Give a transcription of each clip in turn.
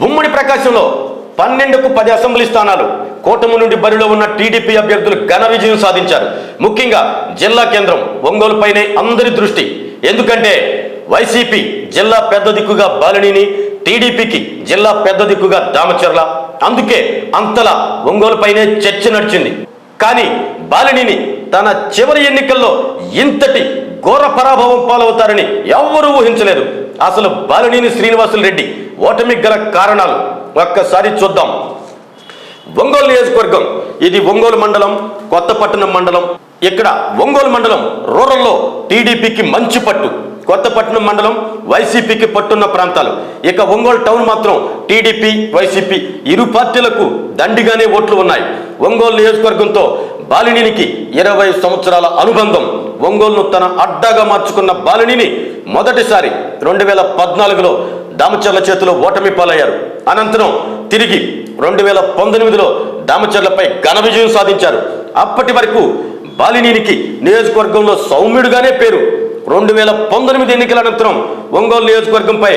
ఉమ్మడి ప్రకాశంలో పన్నెండుకు పది అసెంబ్లీ స్థానాలు. కూటమి నుండి బరిలో ఉన్న టీడీపీ అభ్యర్థులు ఘన విజయం సాధించారు. ముఖ్యంగా జిల్లా కేంద్రం ఒంగోలుపైనే అందరి దృష్టి. ఎందుకంటే వైసీపీ జిల్లా పెద్ద దిక్కుగా బాలినిని టీడీపీకి జిల్లా పెద్ద దిక్కుగా దామచర్ల. అందుకే అంతలా ఒంగోలుపైనే చర్చ నడిచింది. కానీ బాలినిని తన చివరి ఎన్నికల్లో ఇంతటి ఘోర పరాభవం పాలవుతారని ఎవ్వరూ ఊహించలేదు. అసలు బాలినేని శ్రీనివాసులు రెడ్డి ఓటమి గల కారణాలు ఒక్కసారి చూద్దాం. ఒంగోలు నియోజకవర్గం ఇది ఒంగోలు మండలం కొత్తపట్టణం మండలం. ఇక్కడ ఒంగోలు మండలం రూరల్లో టీడీపీకి మంచి పట్టు. కొత్తపట్నం మండలం వైసీపీకి పట్టున్న ప్రాంతాలు. ఇక ఒంగోలు టౌన్ మాత్రం టీడీపీ వైసీపీ ఇరు పార్టీలకు దండిగానే ఓట్లు ఉన్నాయి. ఒంగోలు నియోజకవర్గంతో బాలినికి ఇరవై సంవత్సరాల అనుబంధం. ఒంగోలును తన అడ్డాగా మార్చుకున్న బాలిని మొదటిసారి రెండు వేల పద్నాలుగులో దామచర్ల చేతిలో ఓటమి పాలయ్యారు. అనంతరం తిరిగి రెండు వేల పంతొమ్మిదిలో దామచర్లపై ఘన విజయం సాధించారు. అప్పటి వరకు బాలినీనికి నియోజకవర్గంలో సౌమ్యుడుగానే పేరు. రెండు వేల పంతొమ్మిది ఎన్నికల అనంతరం ఒంగోలు నియోజకవర్గంపై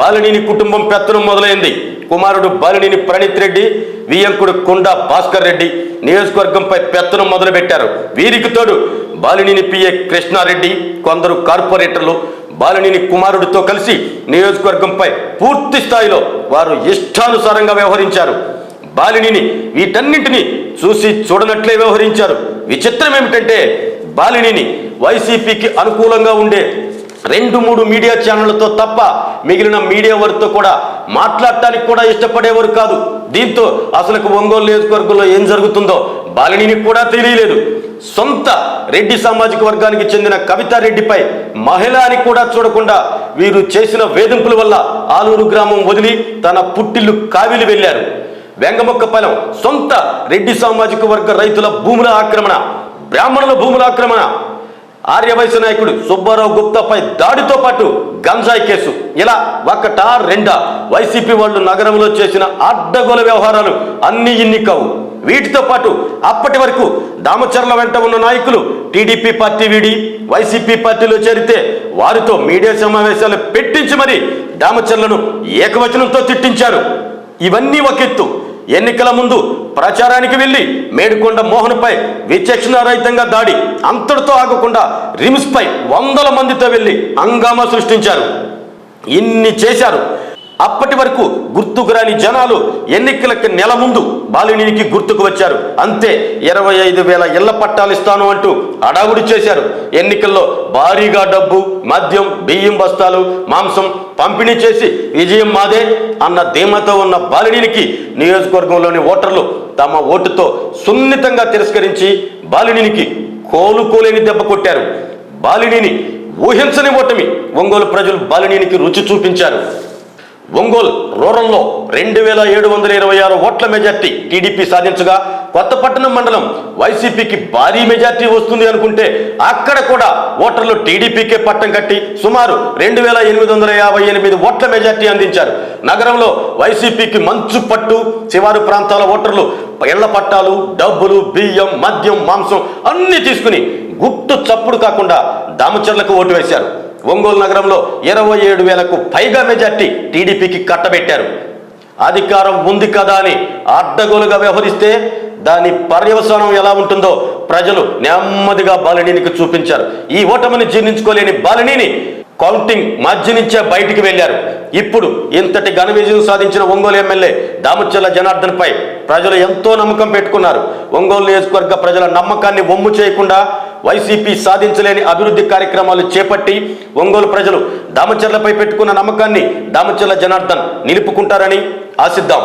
బాలినీని కుటుంబం పెత్తనం మొదలైంది. కుమారుడు బాలినేని ప్రణీత్ రెడ్డి వియంకుడు కొండా భాస్కర్ రెడ్డి నియోజకవర్గంపై పెత్తనం మొదలుపెట్టారు. వీరికి తోడు బాలినేని పిఏ కృష్ణారెడ్డి కొందరు కార్పొరేటర్లు బాలినిని కుమారుడితో కలిసి నియోజకవర్గంపై పూర్తి స్థాయిలో వారు ఇష్టానుసారంగా వ్యవహరించారు. బాలినిని వీటన్నింటినీ చూసి చూడనట్లే వ్యవహరించారు. విచిత్రం ఏమిటంటే బాలినిని వైసీపీకి అనుకూలంగా ఉండే రెండు మూడు మీడియా ఛానళ్ళతో తప్ప మిగిలిన మీడియా వారితో కూడా మాట్లాడటానికి కూడా ఇష్టపడేవారు కాదు. దీంతో అసలు ఒంగోలు నియోజకవర్గంలో ఏం జరుగుతుందో బాలినిని కూడా తెలియలేదు. సొంత రెడ్డి సామాజిక వర్గానికి చెందిన కవితారెడ్డిపై మహిళ అని కూడా చూడకుండా వీరు చేసిన వేధింపుల వల్ల ఆలూరు గ్రామం వదిలి తన పుట్టిల్లు కావిలి వెళ్ళారు. వెంగమొక్కపాలెం సొంత రెడ్డి సామాజిక వర్గ రైతుల భూముల ఆక్రమణ బ్రాహ్మణుల భూముల ఆక్రమణ. ఆర్యవైశ్య నాయకుడు సుబ్బారావు గుప్తాపై దాడితో పాటు గంజాయి కేసు. ఇలా ఒకటా రెండా? వైసీపీ వాళ్ళు నగరంలో చేసిన అడ్డగోల వ్యవహారాలు అన్ని ఇన్ని కావు. వీటితో పాటు అప్పటి వరకు దామచర్ల వెంట ఉన్న నాయకులు టీడీపీ పార్టీ వీడి వైసీపీ పార్టీలో చేరితే వారితో మీడియా సమావేశాలు పెట్టించి మరి దామచర్లను ఏకవచనంతో తిట్టించారు. ఇవన్నీ ఒక ఎత్తు. ఎన్నికల ముందు ప్రచారానికి వెళ్ళి మేడికొండ మోహన్పై విచక్షణారహితంగా దాడి అంతటితో ఆగకుండా రిమ్స్పై వందల మందితో వెళ్ళి హంగామా సృష్టించారు. ఇన్ని చేశారు. అప్పటి వరకు గుర్తుకు రాని జనాలు ఎన్నికలకి నెల ముందు బాలినికి గుర్తుకు వచ్చారు. అంతే ఇరవై ఐదు వేల ఇళ్ళ పట్టాలు ఇస్తాను అంటూ అడావుడి చేశారు. ఎన్నికల్లో భారీగా డబ్బు మద్యం బియ్యం బస్తాలు మాంసం పంపిణీ చేసి విజయం మాదే అన్న ధీమతో ఉన్న బాలినికి నియోజకవర్గంలోని ఓటర్లు తమ ఓటుతో సున్నితంగా తిరస్కరించి బాలినికి కోలుకోలేని దెబ్బ కొట్టారు. బాలిని ఊహించని ఓటమి ఒంగోలు ప్రజలు బాలినికి రుచి చూపించారు. ఒంగోలు రూరల్లో రెండు వేల ఏడు వందల ఇరవై ఆరు ఓట్ల మెజార్టీ టీడీపీ సాధించగా కొత్తపట్టణం మండలం వైసీపీకి భారీ మెజార్టీ వస్తుంది అనుకుంటే అక్కడ కూడా ఓటర్లు టీడీపీకే పట్టం కట్టి సుమారు రెండు వేల ఎనిమిది వందల యాభై ఎనిమిది ఓట్ల మెజార్టీ అందించారు. నగరంలో వైసీపీకి మంచు పట్టు శివారు ప్రాంతాల ఓటర్లు ఇళ్ళ పట్టాలు డబ్బులు బియ్యం మద్యం మాంసం అన్ని తీసుకుని గుట్టు చప్పుడు కాకుండా దామచర్లకు ఓటు వేశారు. ఒంగోలు నగరంలో ఇరవై ఏడు వేలకు పైగా మెజార్టీ టీడీపీకి కట్టబెట్టారు. అధికారం ఉంది కదా అని అడ్డగోలుగా వ్యవహరిస్తే దాని పర్యవసానం ఎలా ఉంటుందో ప్రజలు నెమ్మదిగా బాలినీనికి చూపించారు. ఈ ఓటమిని జీర్ణించుకోలేని బాలినీని కౌంటింగ్ మధ్య నుంచే బయటికి వెళ్ళారు ఇప్పుడు ఇంతటి ఘన విజయం సాధించిన ఒంగోలు ఎమ్మెల్యే దామచల్ల జనార్దన్ పై ప్రజలు ఎంతో నమ్మకం పెట్టుకున్నారు. ఒంగోలు నియోజకవర్గ ప్రజల నమ్మకాన్ని వమ్ము చేయకుండా వైసీపీ సాధించలేని అభివృద్ధి కార్యక్రమాలు చేపట్టి ఒంగోలు ప్రజలు దామచర్లపై పెట్టుకున్న నమ్మకాన్ని దామచర్ల జనార్దన్ నిలుపుకుంటారని ఆశిద్దాం.